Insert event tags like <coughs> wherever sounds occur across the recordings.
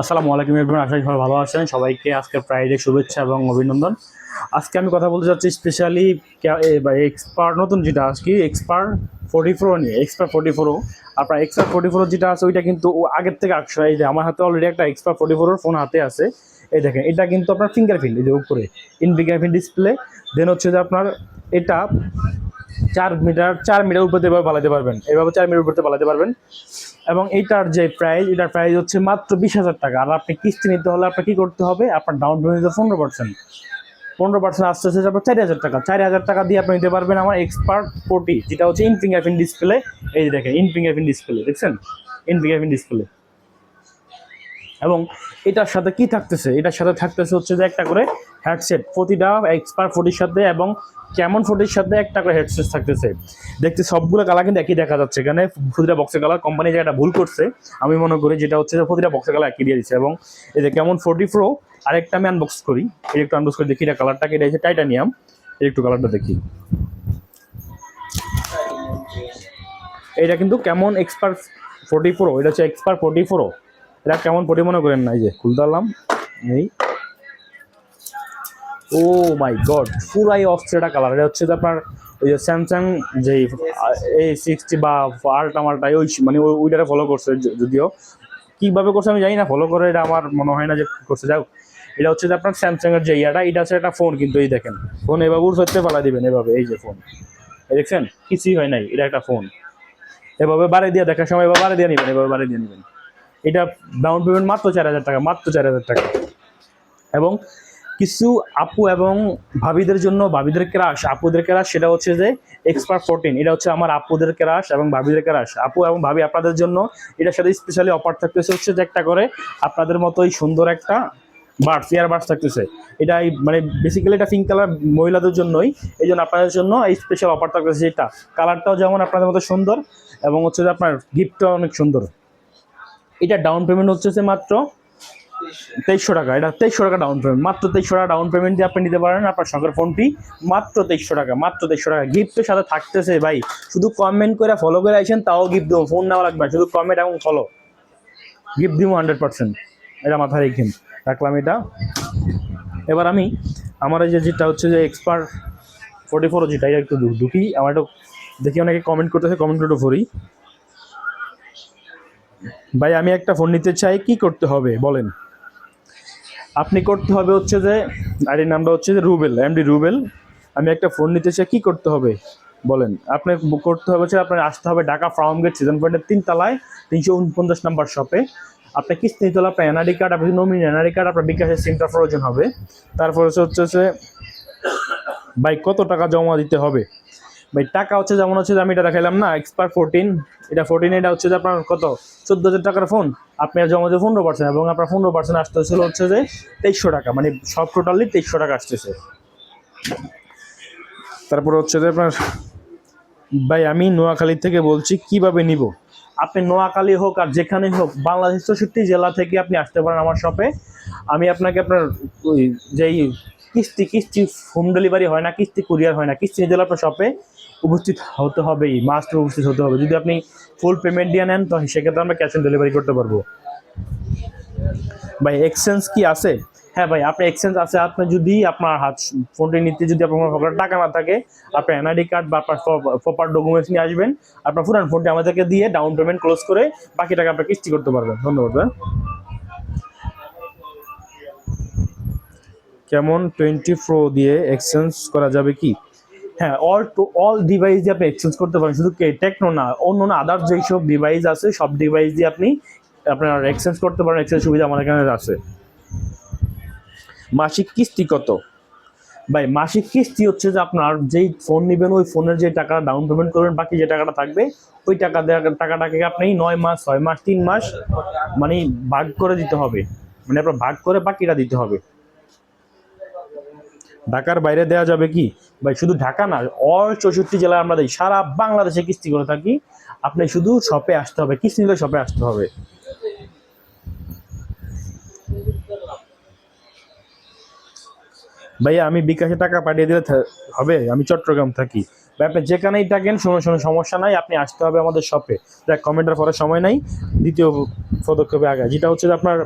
আসসালামু আলাইকুম এভরিওয়ান, আশা করি ভালো আছেন। সবাইকে আজকে ফ্রাইডে শুভেচ্ছা এবং অভিনন্দন। আজকে আমি কথা বলতে চাচ্ছি স্পেশালি এক্সপার্ট নতুন যেটা আজকে এক্সপার্ট ফোর্টি ফোর নিয়ে এক্সপার্ট ফোর্টি ফোরও আপনার এক্সপার্ট ফোর্টি ফোর যেটা আছে, ওইটা কিন্তু আগের থেকে একশো এই যে আমার হাতে অলরেডি একটা এক্সপার্ট ফোর্টি ফোরের ফোন হাতে আছে। এই দেখেন, এটা কিন্তু আপনার ফিঙ্গারপ্রিন্ট এই যে উপরে ইন ফিঙ্গারপ্রিন্ট ডিসপ্লে দেন হচ্ছে যে আপনার এটা চার মিটার চার মিটার উপরে এভাবে পালাতে পারবেন। এভাবে চার মিটার উপরে পালাতে পারবেন। এবং এইটার যে প্রাইস এটার প্রাইস হচ্ছে মাত্র বিশ হাজার টাকা। আর আপনি কিস্তি নিতে হলে আপনার কী করতে হবে? আপনার ডাউন পেমেন্ট পনেরো পার্সেন্ট পনেরো পার্সেন্ট আসতে আসতে আপনার চারি হাজার টাকা। চারি হাজার টাকা দিয়ে আপনি নিতে পারবেন আমার এক্সপার্ট ফোর্টি যেটা হচ্ছে ইন ফিঙ্গারপ্রিন্ট ডিসপ্লে এই দেখেন ইন ফিঙ্গারপ্রিন্ট ডিসপ্লে দেখছেন? ইন ফিঙ্গারপ্রিন্ট ডিসপ্লে এবং এটার সাথে কি থাকতেছে? এটার সাথে থাকতেছে হচ্ছে যে একটা করে হেডসেট প্রতিটা এক্সপার ফোর্টির সাথে এবং কেমন ফোর্টির সাথে একটা করে হেডসেট থাকতেছে। দেখতে সবগুলো কালার কিন্তু একই দেখা যাচ্ছে। এখানে প্রতিটা বক্সের কালার কোম্পানি যে একটা ভুল করছে, আমি মনে করি যেটা হচ্ছে যে প্রতিটা বক্সের কালার একই দিয়ে দিচ্ছে এবং এই যে কেমন ফোর্টি প্রো, আরেকটা আমি আনবক্স করি। এই একটু আনবক্স করে, দেখি এটা কালারটা এটা হচ্ছে টাইটানিয়াম একটু কালারটা দেখি। এটা কিন্তু কেমন এক্সপার্ট ফোর্টি প্রো, এটা হচ্ছে এক্সপার্ট ফোর্টি প্রো। এটা কেমন পটি মনে করেন না? যে খুলতালাম এই। ও মাই গড পুরাই অস্থির কালার এটা হচ্ছে যে আপনার ওই যে স্যামসাং যেই এই সিক্সটি বা আল্ট্রা মাল্টা ওই মানে ওই- ওইটারে ফলো করছে যদিও। কীভাবে করছে আমি জানি না ফলো করে এটা আমার মনে হয় না যে করছে। যাও এটা হচ্ছে যে আপনার স্যামসাং এর যে ইয়াটা, এটা হচ্ছে একটা ফোন কিন্তু এই দেখেন। ফোন এভাবে উঠতে পালা দিবেন এভাবে, এই যে ফোন দেখছেন? কিছুই হয় নাই, এটা একটা ফোন এভাবে বাড়ি দিয়ে দেখার সময় এভাবে বাড়ি দিয়ে নেবেন, এভাবে বাড়ি দিয়ে নেবেন। এটা ডাউন পেমেন্ট মাত্র চার হাজার টাকা, মাত্র চার হাজার টাকা। এবং কিছু আপু এবং ভাবিদের জন্য, ভাবিদের ক্রাশ আপুদের ক্রাশ সেটা হচ্ছে যে এক্সপার্ট ফোরটিন এটা হচ্ছে আমার আপুদের ক্রাশ এবং ভাবিদের ক্রাশ আপু এবং ভাবি আপনাদের জন্য, এটার সাথে স্পেশালি অফার থাকতেছে হচ্ছে যে একটা করে আপনাদের মতোই সুন্দর একটা বার্ডস ইয়ার বার্ডস থাকতেছে। এটা মানে বেসিক্যালি এটা পিঙ্ক কালার মহিলাদের জন্যই, এই জন্য আপনাদের জন্য এই স্পেশাল অফার থাকতেছে এটা কালারটাও যেমন আপনাদের মতো সুন্দর এবং হচ্ছে যে আপনার গিফটটাও অনেক সুন্দর। এটা ডাউন পেমেন্ট হচ্ছে মাত্র তেইশশো টাকা। এটা তেইশশো টাকা ডাউন পেমেন্ট মাত্র তেইশশো টাকা ডাউন পেমেন্ট দিয়ে আপনি নিতে পারেন আপনার শখের ফোনটি মাত্র তেইশশো টাকা, মাত্র তেইশশো টাকা। গিফটের সাথে থাকতেছে ভাই। শুধু কমেন্ট করে ফলো করে আসেন, তাও গিফট দেবো। ফোন নেওয়া লাগবে শুধু কমেন্ট এবং ফলো গিফট দিব হান্ড্রেড পার্সেন্ট এটা মাথায় রেখেন। রাখলাম এটা। এবার আমি আমার যে যেটা হচ্ছে যে এক্সপার্ট ফোর্টি ফোর যেটা একটু ঢুকি। আমার একটু দেখি অনেকে কমেন্ট করতেছে কমেন্ট করে ভরি ভাই, আমি একটা ফোন নিতে চাই, কি করতে হবে? বলেন। আপনি করতে হবে হচ্ছে যে আইডির নামটা হচ্ছে যে রুবেল এমডি রুবেল। আমি একটা ফোন নিতে চাই, কি করতে হবে? বলেন। আপনার করতে হবে হচ্ছে আপনার আসতে হবে ঢাকা ফার্ম গেট সিজন পয়েন্টের তিন তলায়, তিনশো উনপঞ্চাশ নাম্বার শপে আপনার কিস্তি নিতে হলে আপনার এনআরডি কার্ড আপনার নমিনি এনআরডি কার্ড আপনার বিকাশের সিমটা প্রয়োজন হবে। তারপর হচ্ছে হচ্ছে ভাই, কত টাকা জমা দিতে হবে? ভাই, টাকা হচ্ছে যেমন হচ্ছে আমি এটা দেখাইলাম না এক্সপার ফোরটিন এটা ফোরটিন এটা হচ্ছে যে আপনার কত? চোদ্দ হাজার টাকার ফোন আপনি আর জমা পনেরো পার্সেন্ট এবং আপনার পনেরো পার্সেন্ট আসতেছিল হচ্ছে যে তেইশশো টাকা মানে সব টোটালি তেইশশো টাকা আসতেছে। তারপর হচ্ছে যে আপনার, ভাই, আমি নোয়াখালী থেকে বলছি, কীভাবে নিব? আপনি নোয়াখালী হোক আর যেখানে হোক, বাংলাদেশ চৌষট্টি জেলা থেকে আপনি আসতে পারেন আমার শপে আমি আপনাকে আপনার ওই যেই কিস্তি কিস্তি হোম ডেলিভারি হয় না, কিস্তি কুরিয়ার হয় না, কিস্তি হলে আপনার শপে উপস্থিত হতে হবেই মাস্ট উপস্থিত হতে হবে। যদি আপনি ফুল পেমেন্ট দিয়ে নেন, তো সেক্ষেত্রে আমরা ক্যাশ অন ডেলিভারি করতে পারব। ভাই এক্সচেঞ্জ কি আছে? হ্যাঁ ভাই, আপনার এক্সচেঞ্জ আছে। আপনি যদি আপনার হাত ফোনটি নিতে যদি আপনার পকেটে টাকা না থাকে, আপনার এনআইডি কার্ড বা আপনার প্রপার ডকুমেন্টস নিয়ে আসবেন। আপনার পুরান ফোনটি আমাদেরকে দিয়ে ডাউন পেমেন্ট ক্লোজ করে বাকি টাকা আপনার কিস্তি করতে পারবেন। ধন্যবাদ কেমন? টোয়েন্টি প্রো দিয়ে এক্সচেঞ্জ করা যাবে কি? হ্যাঁ অল টু অল ডিভাইস দিয়ে আপনি এক্সচেঞ্জ করতে পারেন। শুধু টেকনো না, অন্য অন্য আদার যেই সব ডিভাইস আছে, সব ডিভাইস দিয়ে আপনি আপনার এক্সচেঞ্জ করতে পারেন এক্সচেঞ্জ সুবিধা আমাদের এখানে আছে। মাসিক কিস্তি কত? ভাই, মাসিক কিস্তি হচ্ছে যে আপনার যেই ফোন নেবেন, ওই ফোনের যে টাকা ডাউন পেমেন্ট করবেন, বাকি যে টাকাটা থাকবে, ওই টাকা টাকাটাকে আপনি নয় মাস, ছয় মাস, তিন মাস মানে ভাগ করে দিতে হবে। মানে আপনার ভাগ করে বাকিটা দিতে হবে। ঢাকার বাইরে দেওয়া যাবে কি? ভাই, শুধু ঢাকা না অল চৌষট্টি জেলায় আমরা দিই। সারা বাংলাদেশে কিস্তি করে থাকি। আপনি শুধু শপে আসতে হবে, কিস্তি নিলে শপে আসতে হবে। ভাইয়া, আমি বিকাশে টাকা পাঠিয়ে দিলে হবে, আমি চট্টগ্রাম থাকি। ভাই, আপনি যেখানেই থাকেন, শোনো শোনো, সমস্যা নাই, আপনি আসতে হবে আমাদের শপে দেখ কমেন্টের পরে সময় নাই, দ্বিতীয় পদক্ষেপে আগে যেটা হচ্ছে আপনার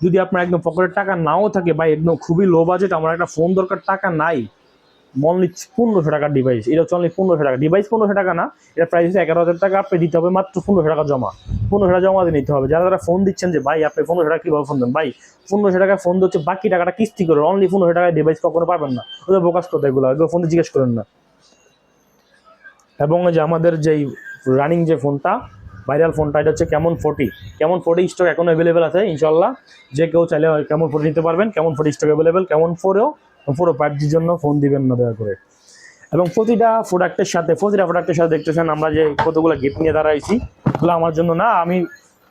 যদি আপনার একদম পকেটের টাকা নাও থাকে বা একদম খুবই লো বাজেট আমার একটা ফোন দরকার, টাকা নাই। অনলি পনেরোশো টাকার ডিভাইস এটা হচ্ছে অনলি পনেরোশো টাকা। ডিভাইস পনেরোশো টাকা না, এটা প্রাইস এগারো হাজার টাকা, আপনি দিতে হবে মাত্র পনেরোশো টাকা জমা। পনেরোশো টাকা জমা দিয়ে নিতে হবে। যারা যারা ফোন দিচ্ছেন যে, ভাই, আপনি পনেরোশো টাকা কীভাবে ফোন দেন? ভাই, পনেরোশো টাকা ফোন দিচ্ছে, বাকি টাকাটা কিস্তি করে অনলি পনেরোশো টাকায় ডিভাইস কখনো পাবেন না। ওদের বোকাস করতে এগুলো এগুলো ফোন জিজ্ঞেস করেন না। এবং যে আমাদের যেই রানিং যে ফোনটা ভাইরাল ফোনটা এটা হচ্ছে কেমন ফোর্টি কেমন ফোর্টি স্টক এখন অ্যাভেলেবেল আছে, ইনশাল্লাহ। যে কেউ চাইলে কেমন ফোর্টি নিতে পারবেন, কেমন ফোর্টি স্টক অ্যাভেলেবেল কেমন ফোরেও ফাইভ জির জন্য ফোন দিবেন না দয়া করে। এবং প্রতিটা প্রোডাক্টের সাথে, প্রতিটা প্রোডাক্টের সাথে দেখতেছেন আমরা যে কতগুলো গিফট নিয়ে দাঁড়াইছি এগুলো আমার জন্য না, আমি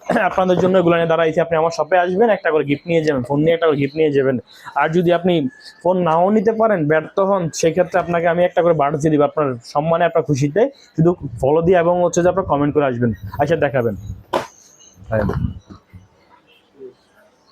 <coughs> আপনাদের জন্য এগুলো নিয়ে দাঁড়াইছি। আপনি আমার শপে আসবেন, একটা করে গিফট নিয়ে যাবেন ফোন নিয়ে একটা করে গিফট নিয়ে যাবেন। আর যদি আপনি ফোন নাও নিতে পারেন, ব্যর্থ হন, সেক্ষেত্রে আপনাকে আমি একটা করে বার্ড দিয়ে দিব আপনার সম্মানে, আপনার খুশিতে। শুধু ফলো দিয়ে এবং হচ্ছে যে আপনার কমেন্ট করে আসবেন আচ্ছা দেখাবেন।